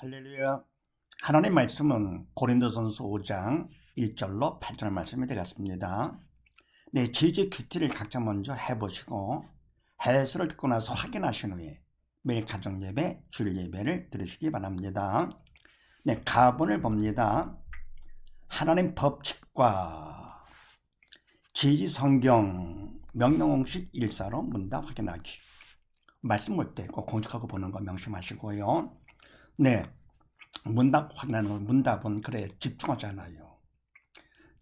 할렐루야. 하나님 말씀은 고린도전서 5장 1절로 8절 말씀이 되겠습니다. 네, 제재 큐티를 각자 먼저 해보시고 해설을 듣고 나서 확인하신 후에 매일 가정 예배, 주일 예배를 들으시기 바랍니다. 네, 가본을 봅니다. 하나님 법칙과 지지 성경 명령공식 일사로 문답 확인하기. 말씀 볼 때 꼭 공식하고 보는 거 명심하시고요. 네. 문답 거, 문답은 그래 집중하잖아요.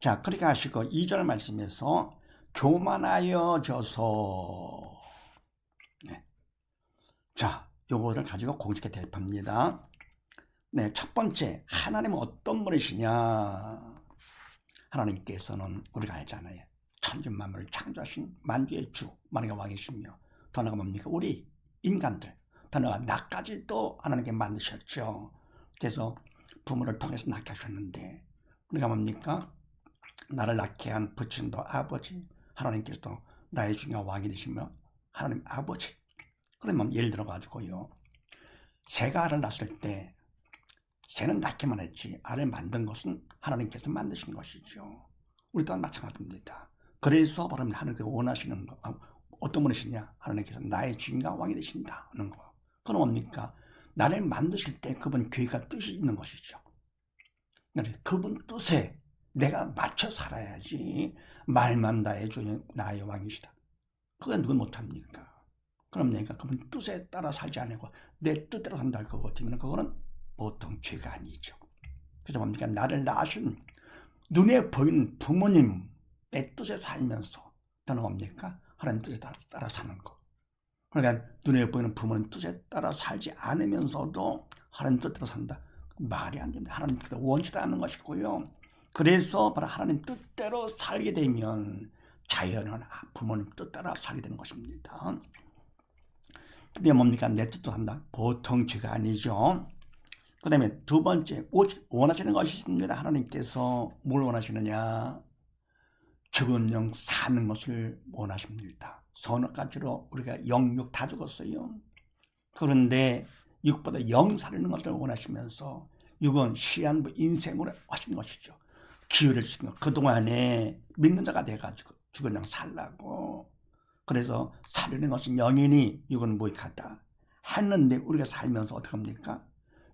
자, 그렇게 하시고 2절 말씀에서 교만하여져서 네. 자, 요거를 가지고 공식에 대입합니다. 네, 첫 번째 하나님은 어떤 분이시냐? 하나님께서는 우리가 알잖아요. 천지 만물을 창조하신 만주의 주, 만왕의 왕이시며 더 나아가 뭡니까? 우리 인간들, 더 나아가 나까지도 하나님께 만드셨죠. 그래서 부모를 통해서 낳게 하셨는데 우리가 뭡니까? 나를 낳게 한 부친도 아버지, 하나님께서 나의 중요한 왕이 되시며 하나님 아버지. 그러면 예를 들어 가지고요. 새가 알을 낳았을 때 새는 낳기만 했지 알을 만든 것은 하나님께서 만드신 것이죠. 우리 또한 마찬가지입니다. 그래서 바로 하나님께서 원하시는 거 아, 어떤 분이시냐? 하나님께서 나의 주인과 왕이 되신다 하는 거. 그건 뭡니까? 나를 만드실 때 그분 계획과 뜻이 있는 것이죠. 그러니까 그분 뜻에 내가 맞춰 살아야지 말만 다해 주인 나의 왕이시다. 그건 누군 못합니까? 그럼 내가 그분 뜻에 따라 살지 않고 내 뜻대로 산다 그거 같으면 그거는 보통 죄가 아니죠. 그래서 뭡니까? 나를 낳으신 눈에 보이는 부모님의 뜻에 살면서 나는 뭡니까? 하나님 뜻에 따라, 따라 사는 거. 그러니까 눈에 보이는 부모님 뜻에 따라 살지 않으면서도 하나님 뜻대로 산다. 말이 안 됩니다. 하나님 뜻대로 원치도 않는 것이고요. 그래서 바로 하나님 뜻대로 살게 되면 자연은 부모님 뜻 따라 살게 되는 것입니다. 근데 뭡니까? 내 뜻도 한다. 보통 죄가 아니죠. 그 다음에 두 번째, 원하시는 것이 있습니다. 하나님께서 뭘 원하시느냐? 죽은 영 사는 것을 원하십니다. 선악 가지로 우리가 영육 다 죽었어요. 그런데 육보다 영 살리는 것을 원하시면서 육은 시한부 인생으로 하신 것이죠. 기회를 주시면 그동안에 믿는 자가 돼가지고 죽은 영 살라고 그래서 살리는 것은 영이니 육은 무익하다 했는데 우리가 살면서 어떻게 합니까?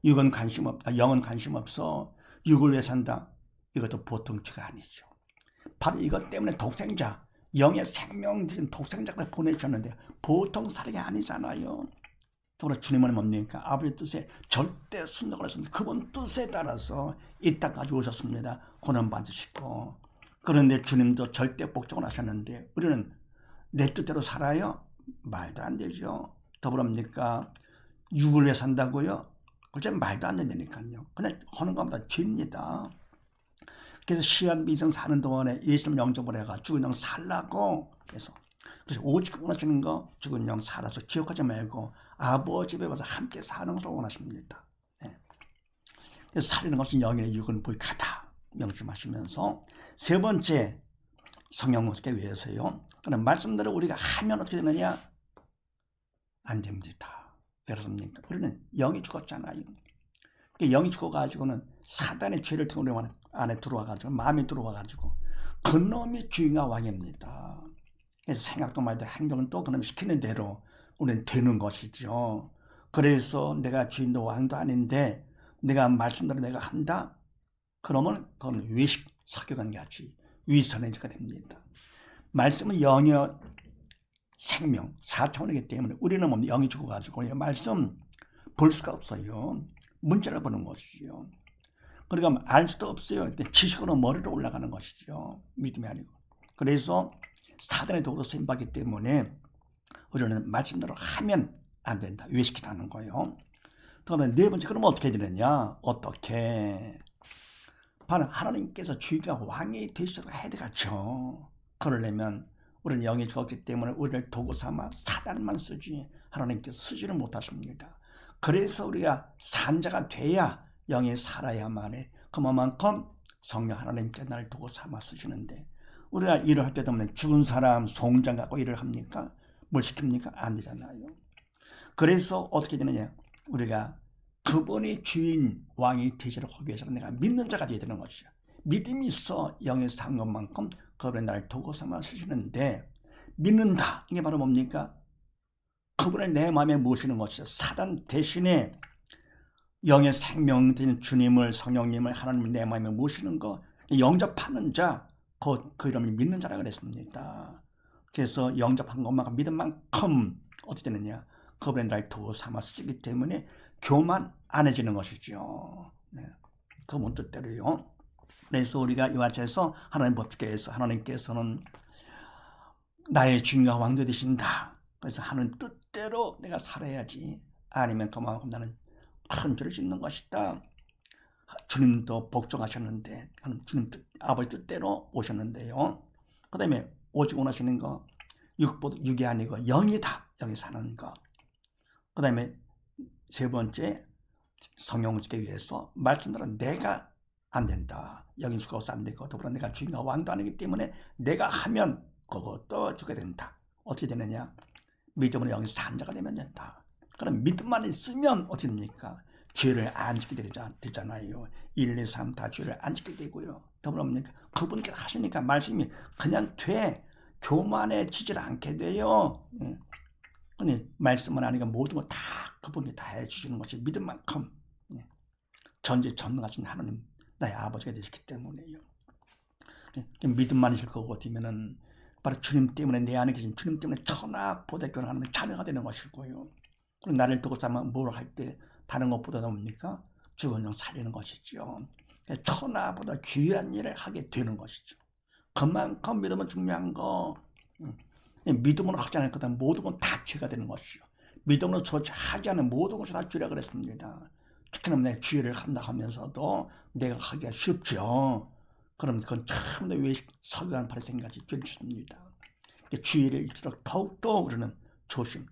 육은 관심 없다. 영은 관심 없어. 육을 위해 산다. 이것도 보통 죄가 아니죠. 바로 이것 때문에 독생자, 영의 생명적인 독생자가 보내주셨는데 보통 사랑이 아니잖아요. 그러나 주님은 뭡니까? 아버지 뜻에 절대 순종을 하셨는데 그분 뜻에 따라서 이 땅까지 오셨습니다. 고난 받으시고 그런데 주님도 절대 복종을 하셨는데 우리는 내 뜻대로 살아요? 말도 안 되죠. 더불어니까 육을 위해 산다고요? 그게 말도 안 된다니까요. 그냥 하는 것보다 죄입니다. 그래서 시한 미성 사는 동안에 예수님 영접을 해가 죽은 영 살라고 그래서 그래서 오직 원하시는 거 죽은 영 살아서 기억하지 말고 아버지 집에 와서 함께 사는 것을 원하십니다. 네. 그래서 살리는 것은 영의 육은 불가다 명심하시면서 세 번째 성령 모습에 위해서요. 그런 말씀대로 우리가 하면 어떻게 되느냐? 안 됩니다. 여러분입니까? 우리는 영이 죽었잖아요. 영이 죽어가지고는 사단의 죄를 통해 우리 안에 들어와가지고 마음이 들어와가지고 그놈이 주인과 왕입니다. 그래서 생각도 말도 행동은 또 그놈이 시키는 대로 우리는 되는 것이죠. 그래서 내가 주인도 왕도 아닌데 내가 말씀대로 내가 한다? 그러면 그건 외식 사교관 같이 위선해지가 됩니다. 말씀은 영여 생명, 사차원이기 때문에 우리는 뭐 영이 죽어가지고 말씀 볼 수가 없어요. 문자를 보는 것이죠. 그러니까 알 수도 없어요. 지식으로 머리로 올라가는 것이죠. 믿음이 아니고. 그래서 사단의 도구로 쓰임받기 때문에 우리는 말씀대로 하면 안 된다. 외식이라는 거예요. 그러면 네 번째, 그럼 어떻게 되느냐? 어떻게? 바로 하나님께서 주인과 왕이 되셔서 해야 되겠죠. 그러려면 우리는 영이 죽었기 때문에 우리를 도구 삼아 사단만 쓰지 하나님께서 쓰지를 못하십니다. 그래서 우리가 산자가 돼야 영이 살아야만 해. 그만큼 성령 하나님께 나를 두고 삼아 쓰시는데 우리가 일을 할 때도 보면 죽은 사람 송장 갖고 일을 합니까? 뭘 시킵니까? 안 되잖아요. 그래서 어떻게 되느냐? 우리가 그분이 주인 왕이 되시를 하기 위해서는 내가 믿는 자가 되어야 되는 것이죠. 믿음이 있어 영의 상급만큼 그분의 날 도구 삼아 쓰시는데 믿는다 이게 바로 뭡니까? 그분을 내 마음에 모시는 것이죠. 사단 대신에 영의 생명된 주님을 성령님을 하나님을 내 마음에 모시는 거 영접하는 자, 그, 그 이름을 믿는 자라 그랬습니다. 그래서 영접한 것만큼 믿은 만큼 어떻게 되느냐? 그분의 날 도구 삼아 쓰기 때문에 교만 안 해지는 것이죠. 네. 그분 뜻대로요. 그래서 우리가 이와 같이서 하나님 법칙에서 하나님께서는 나의 주인과 왕도 되신다. 그래서 하는 뜻대로 내가 살아야지. 아니면 그만큼 나는 큰 죄를 짓는 것이다. 주님도 복종하셨는데 주님 뜻, 아버지 뜻대로 오셨는데요. 그 다음에 오직 원하시는 거 육보다 육이 아니고 영이다. 영이 사는 것. 그 다음에 세 번째 성령 지기 위해서 말씀대로 내가 안 된다. 여긴 없어 안 되고 더불어 내가 주인과 왕도 아니기 때문에 내가 하면 그것도 주게 된다. 어떻게 되느냐? 믿음으로 여기 산자가 되면 된다. 그럼 믿음만 있으면 어떻게 됩니까? 죄를 안 지게 되잖아요. 1, 2, 3 다 죄를 안 지게 되고요. 더불어 뭡니까? 그분께서 하시니까 말씀이 그냥 돼. 교만해지질 않게 돼요. 예. 근데 말씀은 아니고 모든 거 다 그분이 다 해주시는 것이 믿음 만큼 예. 전지 전능하신 하나님 나의 아버지가 되시기 때문에요. 예. 믿음만 있을 거고 되면은 바로 주님 때문에 내 안에 계신 주님 때문에 천하 보대교는 하나님의 자녀가 되는 것이고요. 나를 두고 싸면 뭐를 할때 다른 것보다 뭡니까? 영 살리는 것이죠. 천하보다 귀한 일을 하게 되는 것이죠. 그만큼 믿음은 중요한 거. 믿음으로 하지 않을 거다 모든 건 다 죄가 되는 것이죠. 믿음으로 조치하지 않은 모든 것이 다 죄라 그랬습니다. 특히나 내 죄를 한다 하면서도 내가 하기가 쉽죠. 그럼 그건 참내 외식 서기관 바리새인같이 죄를 짓습니다. 죄를 일수록 더욱더 우리는 조심.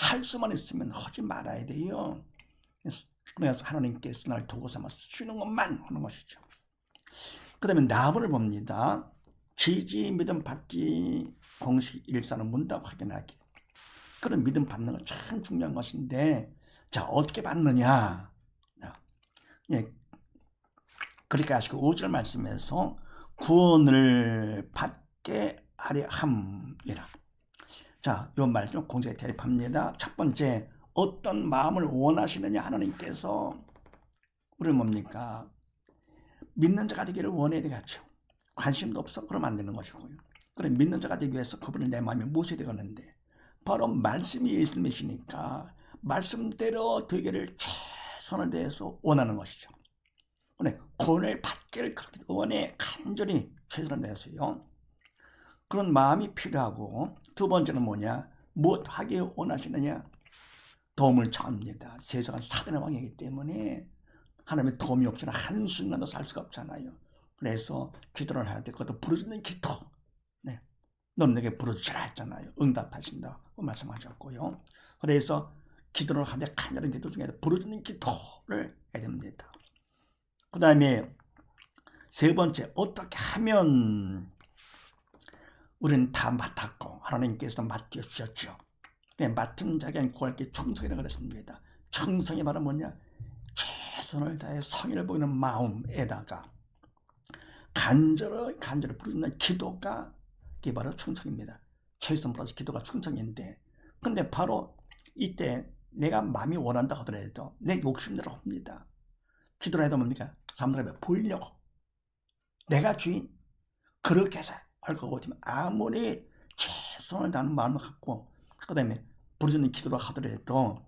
할 수만 있으면 하지 말아야 돼요. 그래서 하나님께서 나를 도구 삼아 쓰시는 것만 하는 것이죠. 그 다음에 나무를 봅니다. 지지 믿음 받기 공식 일사는 문답 확인하기. 그런 믿음 받는 건 참 중요한 것인데, 자, 어떻게 받느냐. 예. 그렇게 하시고 5절 말씀에서 구원을 받게 하려 함이라. 자, 이 말씀 공세에 대입합니다. 첫 번째, 어떤 마음을 원하시느냐 하나님께서 우리 뭡니까? 믿는 자가 되기를 원해야 되겠죠. 관심도 없어 그러면 안 되는 것이고요. 그래 믿는 자가 되기 위해서 그분을 내 마음에 모셔야 되겠는데 바로 말씀이 예수님이시니까 말씀대로 되기를 최선을 다해서 원하는 것이죠. 구원을 받기를 그렇게 원해 간절히 최선을 다해서요. 그런 마음이 필요하고 두 번째는 뭐냐? 무엇 하기 원하시느냐? 도움을 청합니다. 세상은 사단의 왕이기 때문에 하나님의 도움이 없이는 한순간도 살 수가 없잖아요. 그래서 기도를 해야 돼. 그것도 부르짖는 기도. 네. 너는 내게 부르짖으라 했잖아요. 응답하신다고 말씀하셨고요. 그래서 기도를 하되 간절한 기도 중에 부르짖는 기도를 해야 됩니다. 그 다음에 세 번째, 어떻게 하면 우리는 다 맡았고 하나님께서 맡겨주셨죠. 맡은 자에게 구할 게 청성이라고 그랬습니다. 청성이 바로 뭐냐? 최선을 다해 성의를 보이는 마음에다가 간절히 간절히 부르는 기도가 그게 바로 충성입니다. 최선 플러스 기도가 충성인데 근데 바로 이때 내가 마음이 원한다 하더라도 내 욕심대로 합니다. 기도를 해도 뭡니까? 사람들에게 보이려고 내가 주인 그렇게 해서 할 거고 아무리 최선을 다하는 마음을 갖고 그 다음에 부르짖는 기도를 하더라도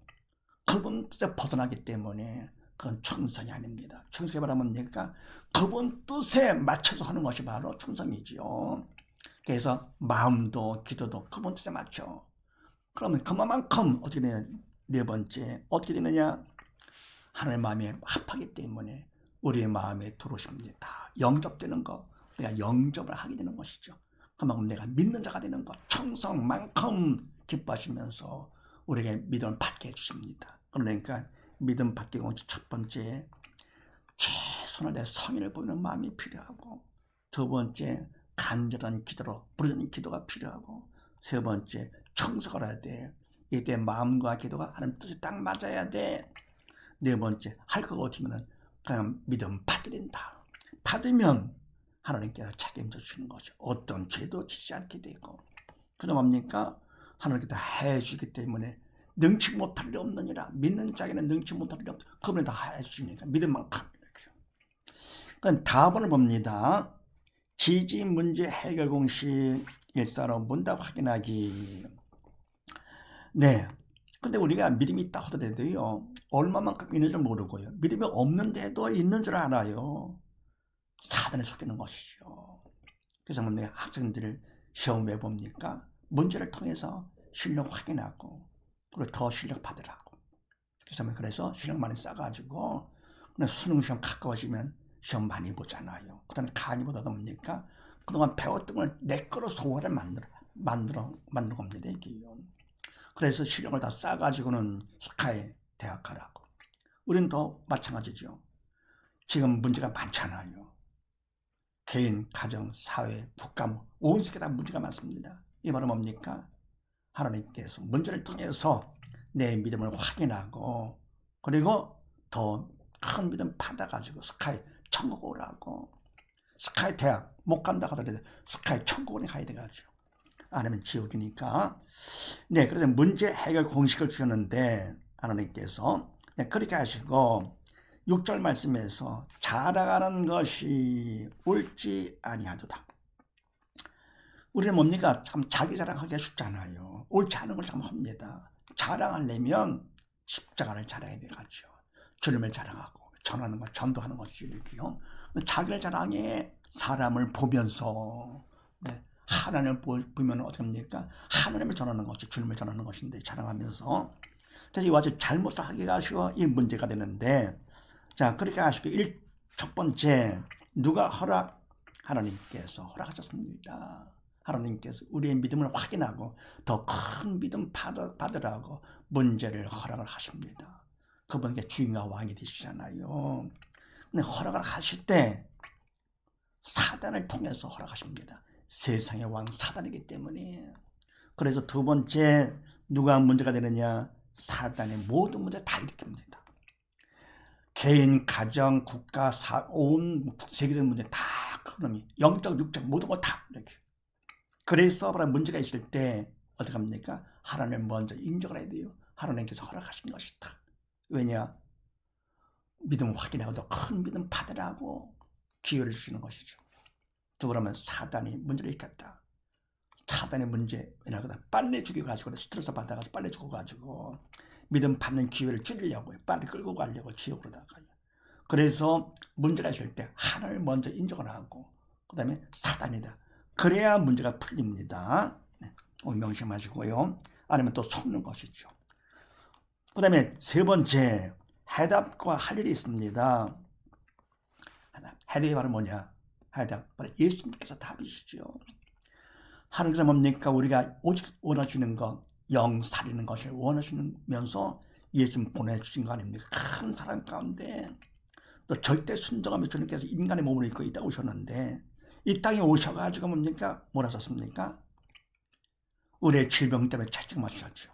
그분 뜻에 벗어나기 때문에 그건 충성이 아닙니다. 충성이 바라면 내가 그분 뜻에 맞춰서 하는 것이 바로 충성이지요. 그래서 마음도 기도도 그분 뜻에 맞춰. 그러면 그만큼 어떻게 되냐? 네 번째 어떻게 되느냐? 하나님의 마음에 합하기 때문에 우리의 마음에 들어오십니다. 영접되는 거, 내가 영접을 하게 되는 것이죠. 그만큼 내가 믿는 자가 되는 것, 청성만큼 기뻐하시면서 우리에게 믿음을 받게 해주십니다. 그러니까 믿음 받기 공식 첫 번째 최선을 내 성인을 보이는 마음이 필요하고 두 번째 간절한 기도로 부르는 기도가 필요하고 세 번째 청소를 해야 돼. 이때 마음과 기도가 하는 뜻이 딱 맞아야 돼. 네 번째 할것 같으면 그냥 믿음 받으린다. 받으면 하나님께서 책임져 주시는 거죠. 어떤 죄도 짓지 않게 되고 그저 뭡니까? 하나님께서 해 주기 때문에 능치 못할 리 없느니라 믿는 자에게는 능치 못할 리 없다. 그분이 다 해주시니까 믿음만큼 그럼 답을 봅니다. 지지 문제 해결 공식 일사로 문답 확인하기. 네. 근데 우리가 믿음이 있다 하더라도요, 얼마만큼 있는 줄 모르고요. 믿음이 없는데도 있는 줄 알아요. 사단에 속이는 것이죠. 그래서 뭐 내가 학생들을 시험 왜 봅니까? 문제를 통해서 실력 확인하고, 그리고 더 실력 받으라고. 그래서 뭐 그래서 실력 많이 쌓아가지고, 수능 시험 가까워지면 시험 많이 보잖아요. 그 다음에 강의보다 뭡니까? 그동안 배웠던 걸 내 거로 소화를 만들어, 만들어, 만든 겁니다, 이게요. 그래서 실력을 다 쌓아가지고는 스카이 대학 가라고. 우리는 더 마찬가지죠. 지금 문제가 많잖아요. 개인, 가정, 사회, 국가, 뭐, 온 세계 다 문제가 많습니다. 이 말은 뭡니까? 하나님께서 문제를 통해서 내 믿음을 확인하고, 그리고 더 큰 믿음 받아가지고 스카이 천국 오라고. 스카이 대학 못 간다 하더라도 스카이 천국에 가야 돼가지고. 아니면 지옥이니까. 네, 그래서 문제 해결 공식을 주셨는데, 하나님께서. 네, 그렇게 하시고, 6절 말씀에서 자랑하는 것이 옳지 아니하도다. 우리는 뭡니까? 참 자기 자랑하기가 쉽잖아요. 옳지 않은 걸 참 합니다. 자랑하려면 십자가를 자랑해야 되겠죠. 주님을 자랑하고 전하는 것, 전도하는 것이 이렇게요. 자기를 자랑해 사람을 보면서 네, 하나님을 보면 어떻게 합니까? 하나님을 전하는 것이 주님을 전하는 것인데 자랑하면서 그래서 이와서 잘못을 하기가 쉬워 이 문제가 되는데 자 그렇게 하시고 일, 첫 번째 누가 허락 하나님께서 허락하셨습니다. 하나님께서 우리의 믿음을 확인하고 더 큰 믿음 받으, 받으라고 문제를 허락을 하십니다. 그분께 주인과 왕이 되시잖아요. 근데 허락을 하실 때 사단을 통해서 허락하십니다. 세상의 왕 사단이기 때문에. 그래서 두 번째 누가 문제가 되느냐? 사단의 모든 문제 다 일으킵니다. 개인, 가정, 국가, 사, 온 세계적 문제 다 그놈이 영적, 육적 모든 거 다 이렇게. 그래서 문제가 있을 때 어떻게 합니까? 하나님 먼저 인정을 해야 돼요. 하나님께서 허락하신 것이다. 왜냐? 믿음을 확인하고 더 큰 믿음 받으라고 기회를 주시는 것이죠. 또 그러면 사단이 문제를 일으켰다. 사단의 문제, 왜냐하면 빨리 죽여가지고 스트레스 받아가지고 빨리 죽어가지고 믿음 받는 기회를 줄이려고 빨리 끌고 가려고 지옥으로다가요. 그래서 문제가 있을 때 하나를 먼저 인정을 하고 그 다음에 사단이다. 그래야 문제가 풀립니다. 네. 명심하시고요. 아니면 또 속는 것이죠. 그 다음에 세 번째 해답과 할 일이 있습니다. 해답이 바로 뭐냐? 해답 바로 예수님께서 답이시죠. 하나님께서 뭡니까? 우리가 오직 원하시는 것, 영 살리는 것을 원하시면서 예수님 보내주신 거 아닙니까? 큰 사랑 가운데 또 절대 순종하며 주님께서 인간의 몸을 입고 있다 오셨는데 이 땅에 오셔가지고 뭡니까? 뭐라 썼습니까? 우리의 질병 때문에 채찍맞으셨죠.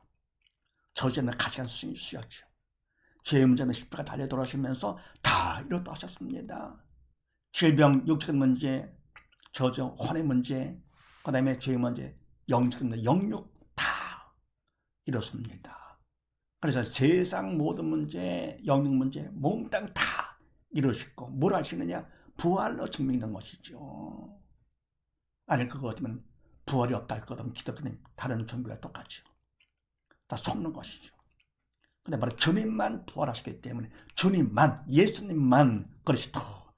저주는 가시한 쓰였죠. 죄의 문제는 십자가 달려 돌아오시면서 다 이렇다 하셨습니다. 질병, 육적 문제, 저주, 혼의 문제, 그 다음에 죄의 문제, 영적 문제, 영육 다 이렇습니다. 그래서 세상 모든 문제, 영육 문제, 몸땅 다 이루시고 뭘 하시느냐? 부활로 증명된 것이죠. 아니 그거 같으면 부활이 없다 할 거면 기독교는 다른 종교와 똑같죠. 다 속는 것이죠. 근데 바로 주님만 부활하시기 때문에 주님만 예수님만 더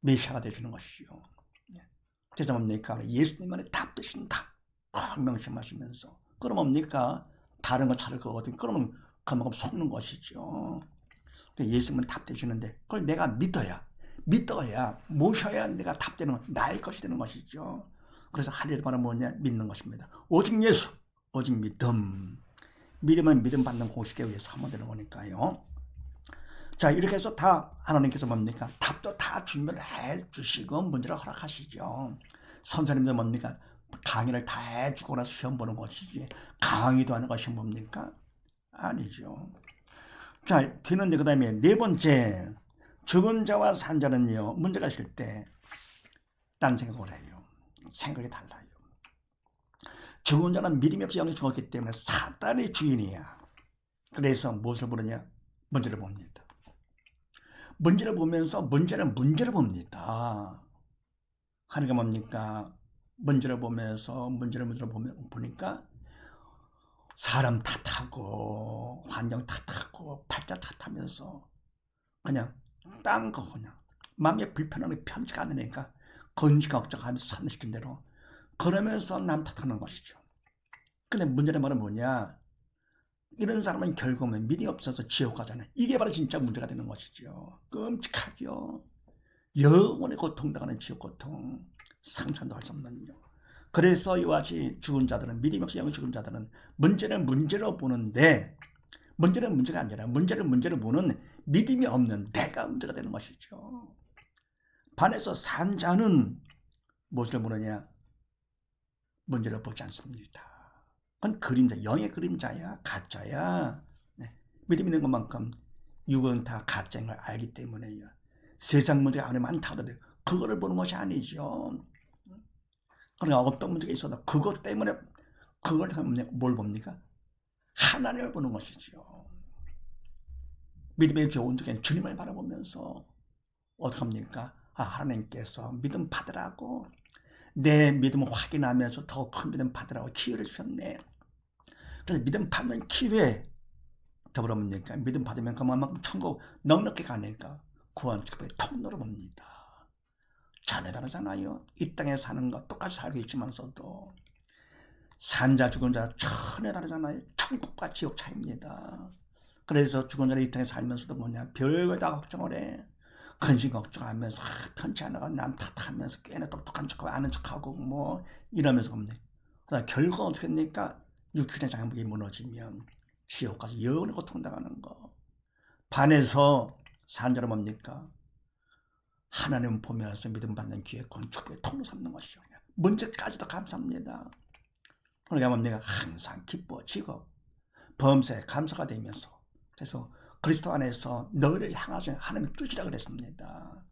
메시아가 되시는 것이죠. 예. 그래서 뭡니까? 예수님만의 답되신다. 명심하시면서 그럼 뭡니까? 다른 거 찾을 거거든. 그러면 그만큼 속는 것이죠. 예수님은 답되시는데 그걸 내가 믿어야 믿어야 모셔야 내가 답되는 나의 것이 되는 것이죠. 그래서 할 일이 바로 뭐냐 믿는 것입니다. 오직 예수, 오직 믿음. 믿음은 믿음 받는 공식에 의해서 하면 되는 거니까요. 자, 이렇게 해서 다 하나님께서 뭡니까? 답도 다 준비를 해 주시고 문제를 허락하시죠. 선생님들 뭡니까? 강의를 다 해주고 나서 시험 보는 것이지 강의도 하는 것이 뭡니까? 아니죠. 자, 되는데 그 다음에 네 번째 죽은 자와 산 자는요 문제가 있을 때 딴 생각을 해요. 생각이 달라요. 죽은 자는 믿음이 없이 영이 죽었기 때문에 사단의 주인이야. 그래서 무엇을 보느냐? 문제를 봅니다. 문제를 보면서 문제는 문제를 봅니다. 하나가 뭡니까? 문제를 보면서 문제를 문제를 보면 보니까 사람 탓하고 환경 탓하고 팔자 탓하면서 그냥 딴거 그냥 마음에 불편함이 편치가 않으니까 건지 걱정하면서 사는 시킨 대로 그러면서 남 탓하는 것이죠. 근데 문제는 뭐는 뭐냐? 이런 사람은 결국은 믿음이 없어서 지옥 가잖아요. 이게 바로 진짜 문제가 되는 것이죠. 끔찍하죠. 영원히 고통당하는 지옥 고통. 상상도 할 수 없는 요 그래서 이와 같이 죽은 자들은 믿음이 없어 영이 죽은 자들은 문제를 문제로 보는데 문제는 문제가 아니라 문제를 문제로 보는 믿음이 없는 내가 문제가 되는 것이죠. 반해서 산 자는 무엇을 보느냐? 문제를 보지 않습니다. 그건 그림자, 영의 그림자야, 가짜야. 네. 믿음 있는 것만큼 육은 다 가짜인 걸 알기 때문에요. 세상 문제가 안에 많다더라도 그거를 보는 것이 아니죠. 그러니까 어떤 문제가 있어도 그것 때문에 그걸 뭘 봅니까? 하나님을 보는 것이죠. 믿음의 쪽엔 주님을 바라보면서 어떻게 합니까? 아, 하나님께서 믿음 받으라고 내 믿음을 확인하면서 더 큰 믿음 받으라고 기회를 주셨네. 그래서 믿음 받는 기회 더불어 뭡니까? 믿음 받으면 그만큼 천국 넉넉히 가니까 구원 축복의 통로로 봅니다. 전혀 다르잖아요. 이 땅에 사는 것 똑같이 살고 있지만서도 산자 죽은 자 전혀 다르잖아요. 천국과 지옥 차입니다. 그래서 죽은 자를 이 땅에 살면서도 뭐냐 별걸 다 걱정을 해. 근심 걱정하면서 아, 편치 않아가 남 탓하면서 꽤나 똑똑한 척하고 아는 척하고 뭐 이러면서 겁니다. 그러다 결국 어떻게 됩니까? 육신의 장벽이 무너지면 지옥까지 영원히 고통당하는 거. 반에서 산자로 뭡니까? 하나님 보면서 믿음 받는 기회 건축의 통로 삼는 것이죠. 문제까지도 감사합니다. 그러니까 뭡니까? 항상 기뻐지고 범사에 감사가 되면서 그래서 그리스도 안에서 너를 향하신 하나님의 뜻이라 그랬습니다.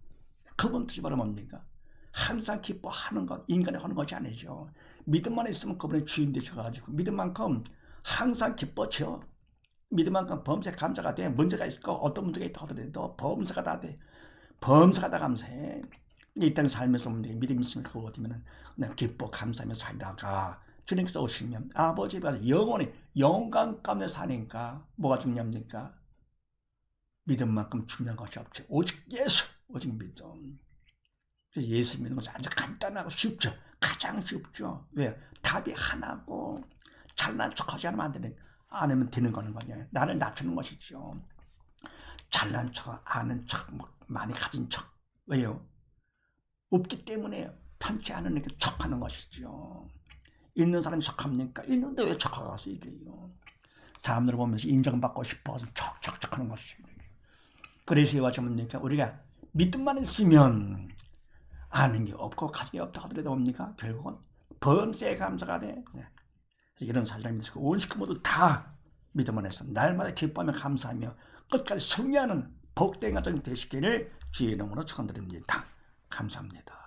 그분 뜻이 바로 뭡니까? 항상 기뻐하는 것, 인간이 하는 것이 아니죠. 믿음만 있으면 그분의 주인 되셔가지고 믿음만큼 항상 기뻐져. 믿음만큼 범사에 감사가 돼. 문제가 있을 거 어떤 문제가 있다 하더라도 범사가 다 돼. 범사가 다 감사해. 이 땅 살면서 믿음 있으면 그거 어디면은 기뻐 감사하며 살다가 주님께서 오시면 아버지가 영원히 영광 가운데 사니까 뭐가 중요합니까? 믿음만큼 중요한 것이 없지. 오직 예수, 오직 믿음. 그래서 예수 믿는 것은 아주 간단하고 쉽죠. 가장 쉽죠. 왜? 답이 하나고 잘난 척하지 않으면 안 되는, 안 하면 되는 거는 거냐. 나를 낮추는 것이죠. 잘난 척, 아는 척, 뭐 많이 가진 척. 왜요? 없기 때문에 편치 않으니까 척하는 것이죠. 있는 사람이 척합니까? 있는데 왜 척하겠어, 이게요. 사람들을 보면서 인정받고 싶어서 척척척 하는 것이죠. 그래서 이와 전문니까 우리가 믿음만 있으면 아는 게 없고 가진 게 없다 하더라도 뭡니까? 결국은 범죄에 감사가 돼. 네. 이런 사실을 믿으시고 온 식구 모두 다 믿음만 해서 날마다 기뻐하며 감사하며 끝까지 승리하는 복된 가정 되시기를 주의 이름으로 축원드립니다. 감사합니다.